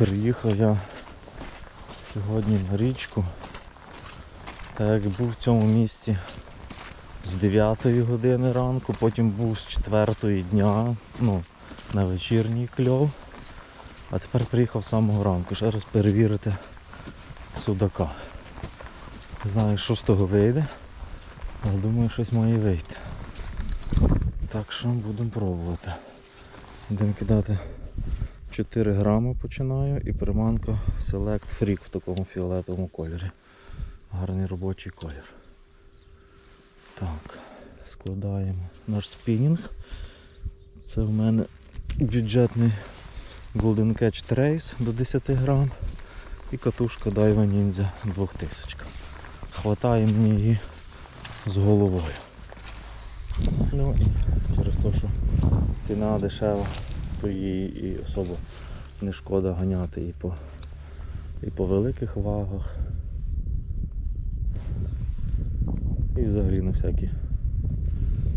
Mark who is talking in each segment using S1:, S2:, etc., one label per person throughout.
S1: Приїхав я сьогодні на річку. Так як був в цьому місці з 9 години ранку, потім був з 4 дня, ну, на вечірній кльов. А тепер приїхав з самого ранку, ще раз перевірити судака. Не знаю, що з того вийде, але думаю, щось має вийти. Так що будемо пробувати. Будемо кидати 4 грами починаю і приманка Select Freak в такому фіолетовому кольорі. Гарний робочий колір. Так, складаємо наш спінінг. Це в мене бюджетний Golden Catch Trace до 10 грам і катушка Daiwa Ninja 2000. Хватає мені її з головою. Ну і через те, що ціна дешева, то її і особо не шкода ганяти і по, і по великих вагах. І взагалі на всякі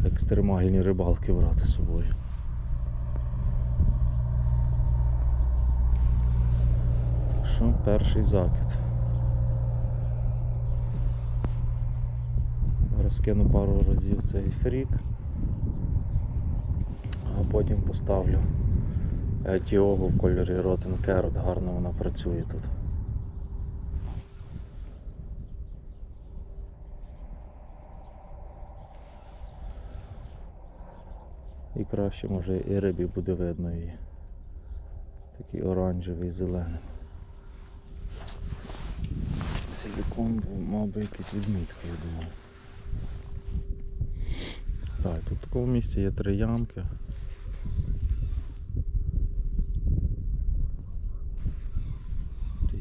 S1: екстремальні рибалки брати з собою. Так що перший закид. Розкину пару разів цей фрік, а потім поставлю е, Тіогу в кольорі Rotten Carrot, гарно вона працює тут. І краще може і рибі буде видно її. Такий оранжевий зелений. Силікон мав би якісь відмітки, я думаю. Так, тут в такому місці є три ямки.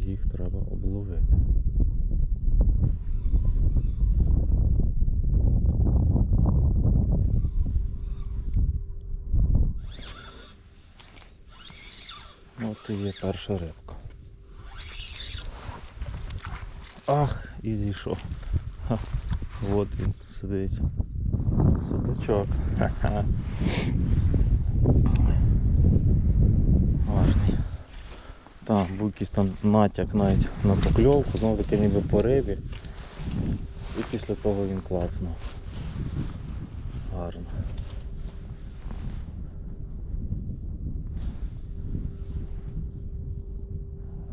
S1: Їх треба обловити. От і є перша рибка. Ах, і зійшов. Ха, От він сидить. Судачок. Ха-ха. Гарний. Так, був якийсь там натяк навіть на покльовку, знову таки ніби по рибі. І після того він клацнув. Гарно.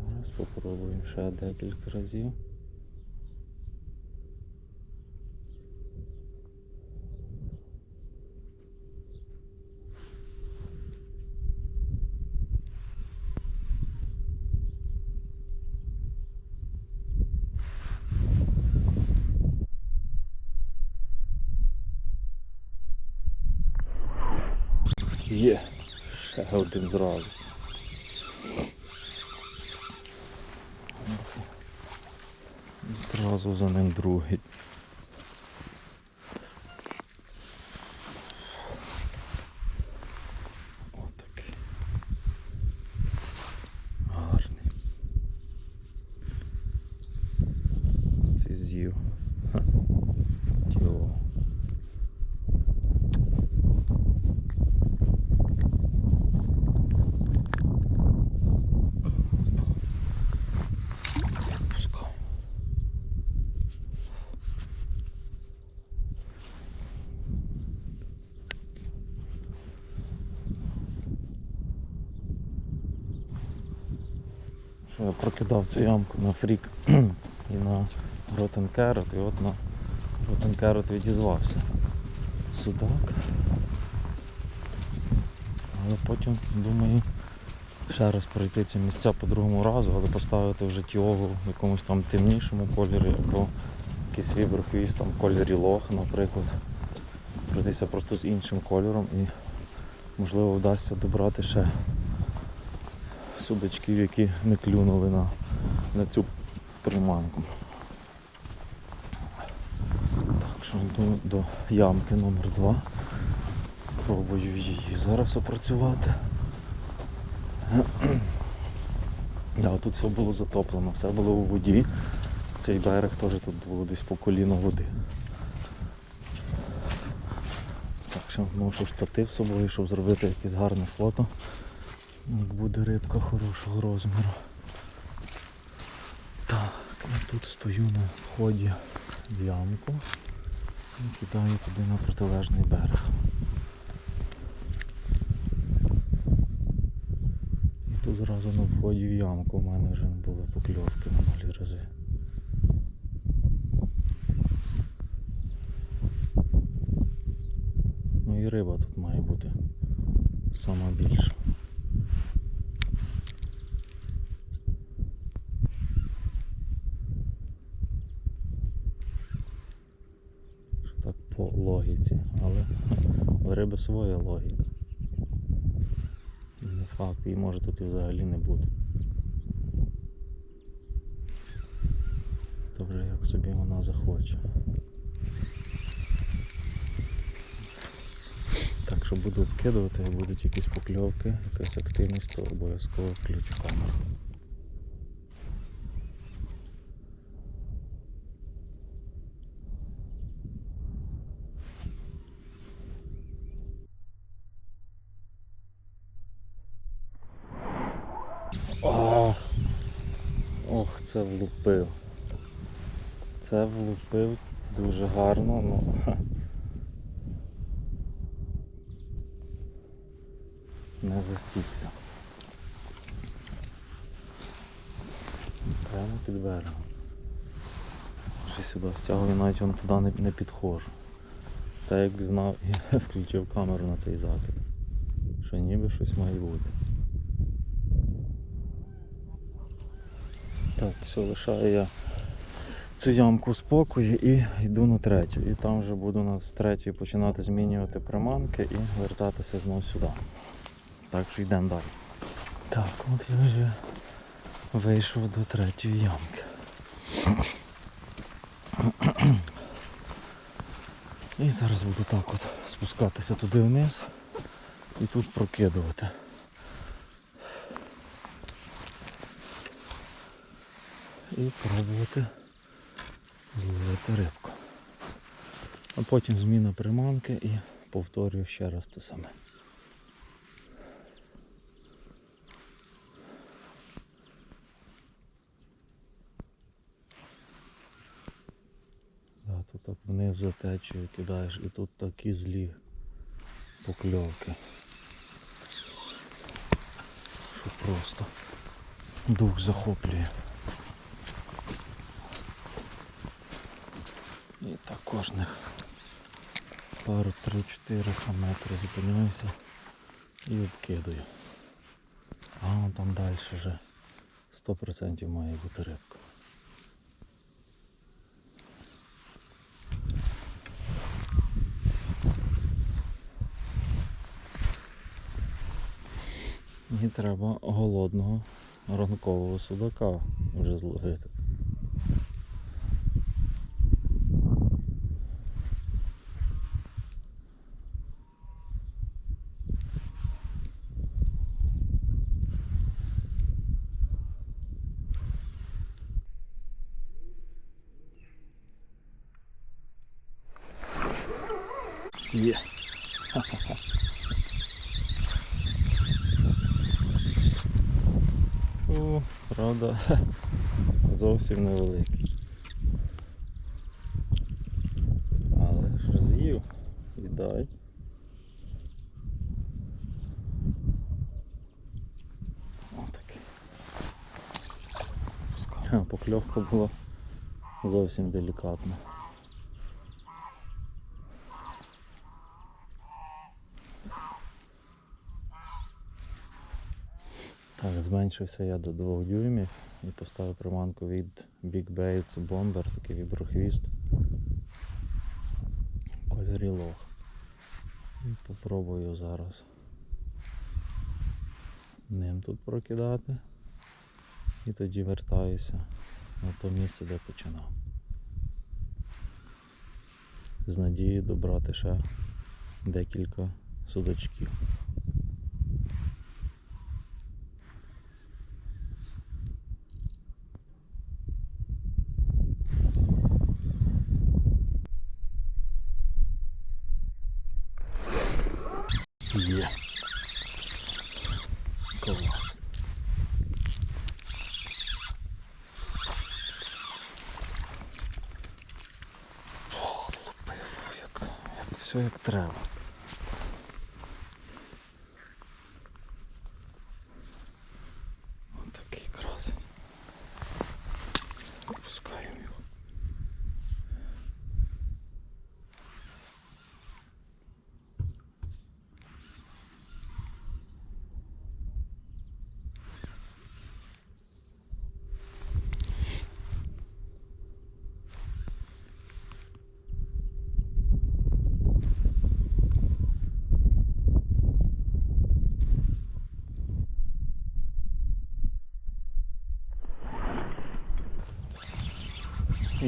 S1: Зараз спробуємо ще декілька разів. Є, ще один зразу. Зразу за ним другий. Отакий. Гарний. Ти з'їв. Ха. Тіло. Пускай. Що я прокидав цю ямку на фрік і на Rotten Carrot, і от на Rotten Carrot відізвався судак. Але потім думаю ще раз пройти ці місця по другому разу, але поставити вже тіогу в якомусь там темнішому кольорі або якийсь віброхвіст там в кольорі лох, наприклад. Пройтися просто з іншим кольором і можливо вдасться добрати ще судачків, які не клюнули на, на цю приманку. Так що йду до ямки номер 2 Пробую її зараз опрацювати. Да, тут все було затоплено, все було у воді. Цей берег теж тут було десь по коліно води. Так що ношу штатив з собою, щоб зробити якесь гарне фото. Як буде рибка хорошого розміру. Так, я тут стою на вході в ямку і кидаю туди на протилежний берег. І тут зразу на вході в ямку у мене вже були покльовки минулі рази. Ну і риба тут має бути сама більша. Що так по логіці, але в риби своя логіка. Не факт, її може тут і взагалі не бути. То вже як собі вона захоче. Так що буду обкидувати, будуть якісь покльовки, якась активність, то обов'язково включу камеру. Ох, ох, це влупив. Це влупив дуже гарно, ну. Не засікся. Прямо під берегом. Ще сюди стягую, навіть вон туди не, не підходжу. Та як знав, я включив камеру на цей закид. Що ніби щось має бути. Так, все, лишаю я цю ямку спокою і йду на третю. І там вже буду з третьої починати змінювати приманки і вертатися знову сюди. Так що йдемо далі. Так, от я вже вийшов до третьої ямки. І зараз буду так от спускатися туди вниз і тут прокидувати. І пробувати зловити рибку. А потім зміна приманки і повторюю ще раз те саме. Тут так вниз за течею кидаєш і тут такі злі покльовки. Що просто дух захоплює. І так кожних пару 3-4 метри зупиняюся і обкидаю. А вон там далі вже 100% має бути рибка. І треба голодного ранкового судака вже зловити. Є. О, правда, зовсім невеликий. Але ж з'їв і дай. Отакий. Покльовка була зовсім делікатна. Так, зменшився я до 2 дюймів і поставив приманку від Big Baits Bomber, такий віброхвіст. в Кольорі лох. І попробую зараз ним тут прокидати. І тоді вертаюся на то місце, де починав. З надією добрати ще декілька судачків. Є. Клас. Все як треба.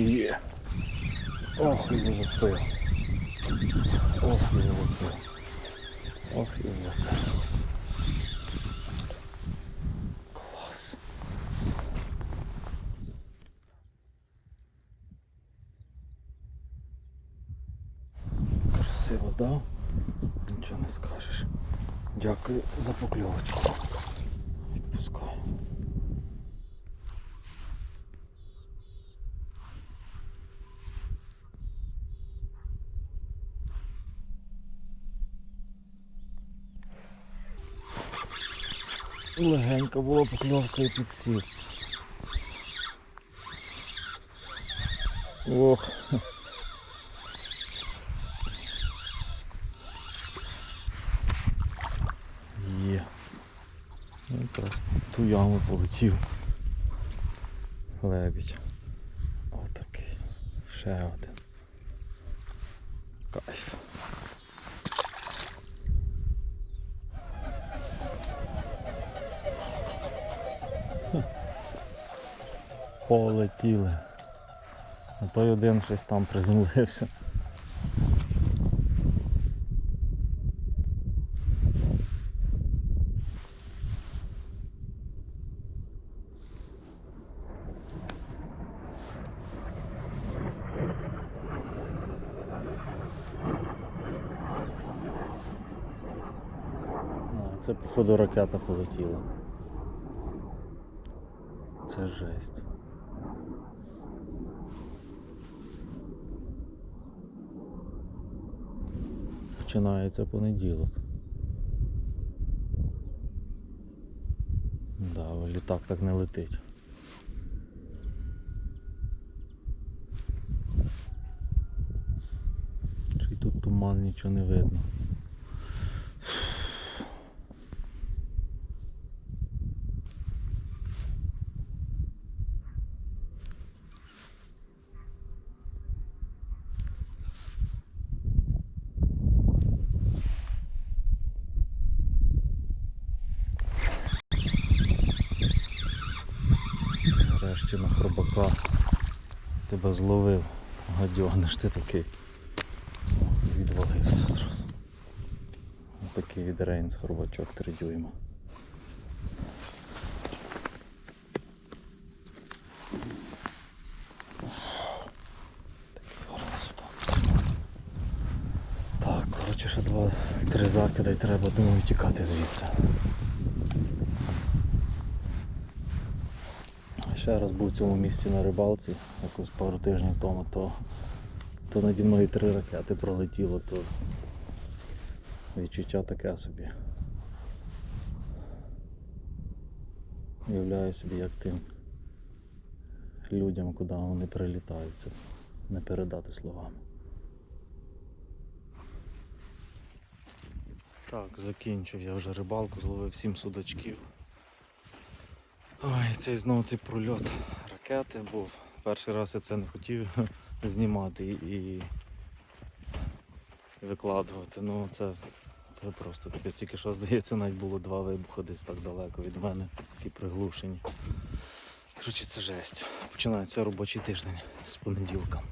S1: Є. Ох, його запив. Ох, його запив. Ох, його запив. Клас. Красиво, да? Нічого не скажеш. Дякую за покльовочку. Легенька була покльовка і підсів. Ох. Є. Ну, Якраз ту яму полетів. Лебідь. Отакий. Ще один. Полетіли. А той один щось там приземлився. А, Це походу ракета полетіла. Це жесть. Починається понеділок. Да, літак так не летить. Чи тут туман нічого не видно. Нарешті на хробака тебе зловив. Гадьониш ти такий. Відвалився зразу. Такий від Рейнс хробачок 3 дюйма. Так, коротше, ще два-три закида і треба, думаю, тікати звідси. Ще раз був в цьому місці на рибалці, якось пару тижнів тому, то, то наді мною три ракети пролетіло, то відчуття таке собі. Уявляю собі, як тим людям, куди вони прилітають, це не передати словами. Так, закінчив я вже рибалку, зловив 7 судачків. Ой, цей знову цей прольот ракети був. Перший раз я це не хотів знімати і, викладувати. Ну це, просто капець. Тільки що здається, навіть було два вибухи десь так далеко від мене, такі приглушені. Коротше, це жесть. Починається робочий тиждень з понеділка.